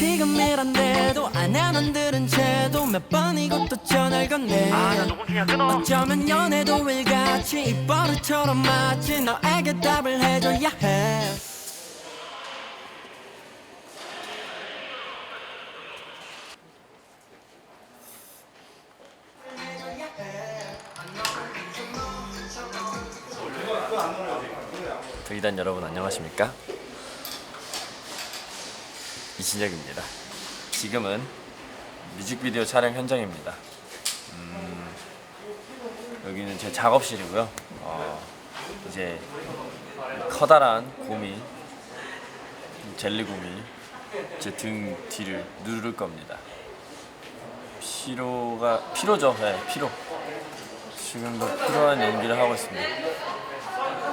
지금이란데도 안해만 들은 채도 몇 번이고 또 전화를 건네 아나 녹음기냐 끊어. 어쩌면 연애도 일같이 이 버릇처럼 마치 너에게 답을 해줘야 해. 저기단 여러분 안녕하십니까? 이진혁입니다. 지금은 뮤직비디오 촬영 현장입니다. 음, 여기는 제 작업실이고요. 어, 이제 커다란 곰이 젤리곰이 제 등 뒤를 누를 겁니다. 피로가 피로죠, 네, 피로. 지금도 필요한 연기를 하고 있습니다.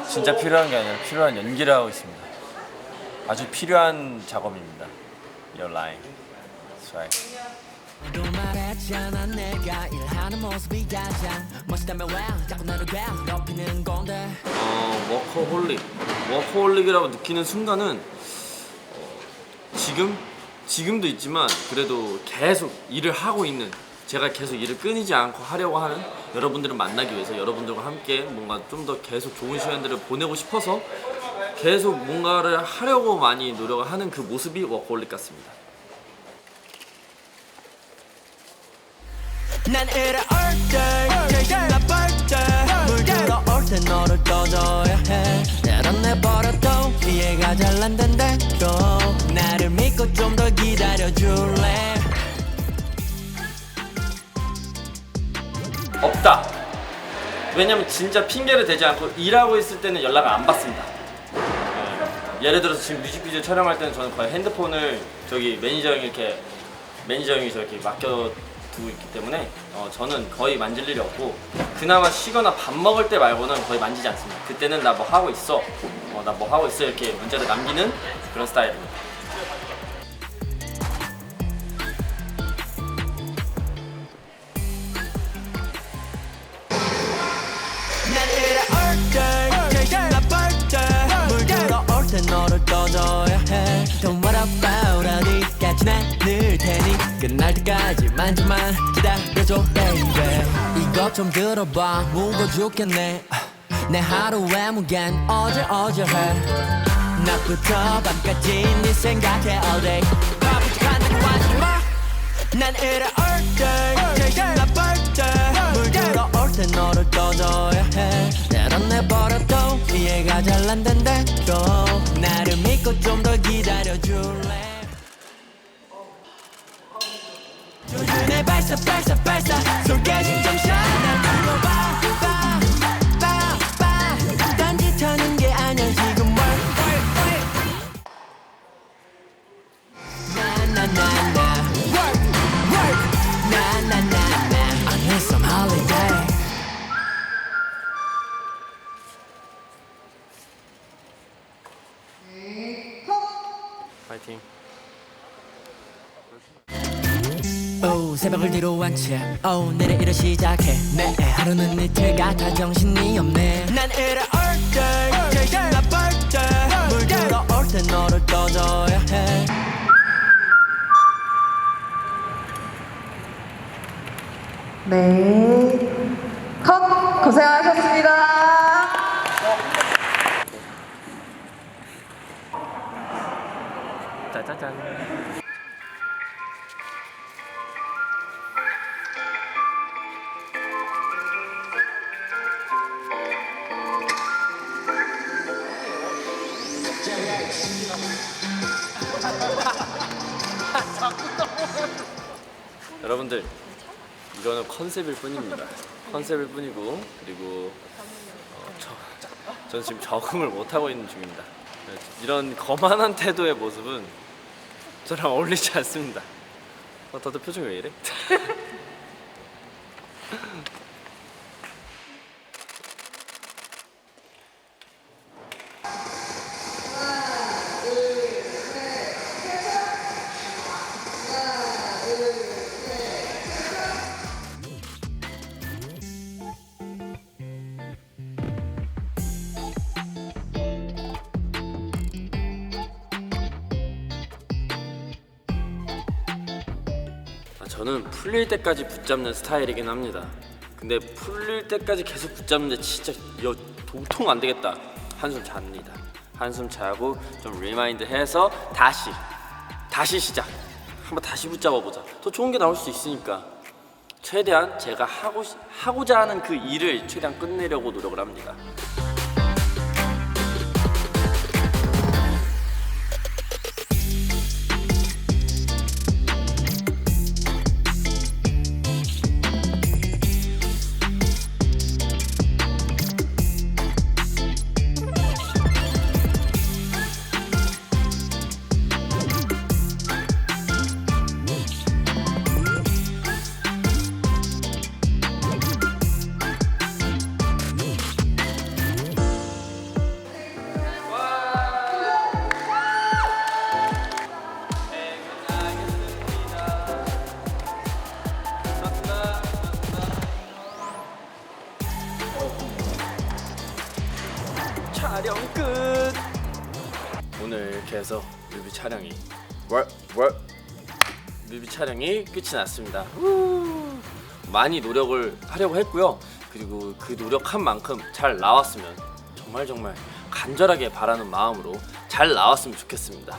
진짜 필요한 게 아니라 필요한 연기를 하고 있습니다. 아주 필요한 작업입니다. You're lying. That's right. 또 말했잖아 내가 일하는 모습이 가장 멋있다면 왜 자꾸 너를 괴롭히는 건데 어, 워커홀릭. 워커홀릭이라고 느끼는 순간은 어, 지금 지금도 있지만 그래도 계속 일을 하고 있는 제가 계속 일을 끊이지 않고 하려고 하는 여러분들을 만나기 위해서 여러분들과 함께 뭔가 좀 더 계속 좋은 시간들을 보내고 싶어서 계속 뭔가를 하려고 많이 노력을 하는 그 모습이 워커홀릭 같습니다. 난 이래 올때 계속 나쁠 때물 들어 올 때 너를 떠줘야 해 때론 내 버릇도 이해가 잘 안 된대도 나를 믿고 좀 더 기다려줄래 없다. 왜냐면 진짜 핑계를 대지 않고 일하고 있을 때는 연락을 안 받습니다. 예. 예를 들어서 지금 뮤직비디오 촬영할 때는 저는 거의 핸드폰을 저기 매니저 형이 이렇게 매니저 형이 저렇게 맡겨 두고 있기 때문에 어, 저는 거의 만질 일이 없고 그나마 쉬거나 밥 먹을 때 말고는 거의 만지지 않습니다. 그때는 나 뭐 하고 있어, 어, 나 뭐 하고 있어 이렇게 문자를 남기는 그런 스타일입니다. 떠줘야 해. Don't worry about 어디까지 난늘 테니 끝날 때까지 만져만 기다려줘 baby. 이것 좀 들어봐. 무거워 죽겠네. 내 하루의 무게는 어질어질해. 낮부터 밤까지 네 생각해 all day. 바쁘직한다고 하지마. 난 이래 올때 계속 나쁠 때물 들어올 때 너를 떠줘야 해. 때론 내 버릇도 이해가 잘안 된 기다 오 새벽을 뒤로 한채 오 내래 일을 시작해 내 하루는 이틀 같아 정신이 없네 난 이래 올때 계속 나쁠 때 물 들어 올 때 너를 떠줘야 해 네. 컷! 고생하셨습니다. 짜자잔. 여러분들 이거는 컨셉일 뿐입니다. 컨셉일 뿐이고 그리고 어, 저, 저는 지금 적응을 못 하고 있는 중입니다. 이런 거만한 태도의 모습은 저랑 어울리지 않습니다. 어, 다들 표정이 왜 이래? 저는 풀릴 때까지 붙잡는 스타일이긴 합니다. 근데 풀릴 때까지 계속 붙잡는데 진짜 여, 도통 안 되겠다. 한숨 잡니다. 한숨 자고 좀 리마인드 해서 다시 다시 시작. 한번 다시 붙잡아 보자. 더 좋은 게 나올 수 있으니까. 최대한 제가 하고 시- 하고자 하는 그 일을 최대한 끝내려고 노력을 합니다. 촬영 끝. 오늘 이렇게 해서 뮤비 촬영이 월월 뮤비 촬영이 끝이 났습니다. 우. 많이 노력을 하려고 했고요. 그리고 그 노력한 만큼 잘 나왔으면 정말 정말 간절하게 바라는 마음으로 잘 나왔으면 좋겠습니다.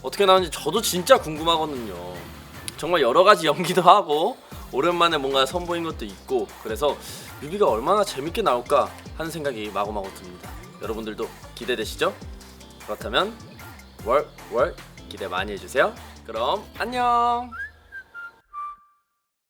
어떻게 나오는지 저도 진짜 궁금하거든요. 정말 여러 가지 연기도 하고 오랜만에 뭔가 선보인 것도 있고 그래서 뮤비가 얼마나 재밌게 나올까 하는 생각이 마구마구 듭니다. 여러분들도 기대되시죠? 그렇다면 월월 기대 많이 해주세요. 그럼 안녕.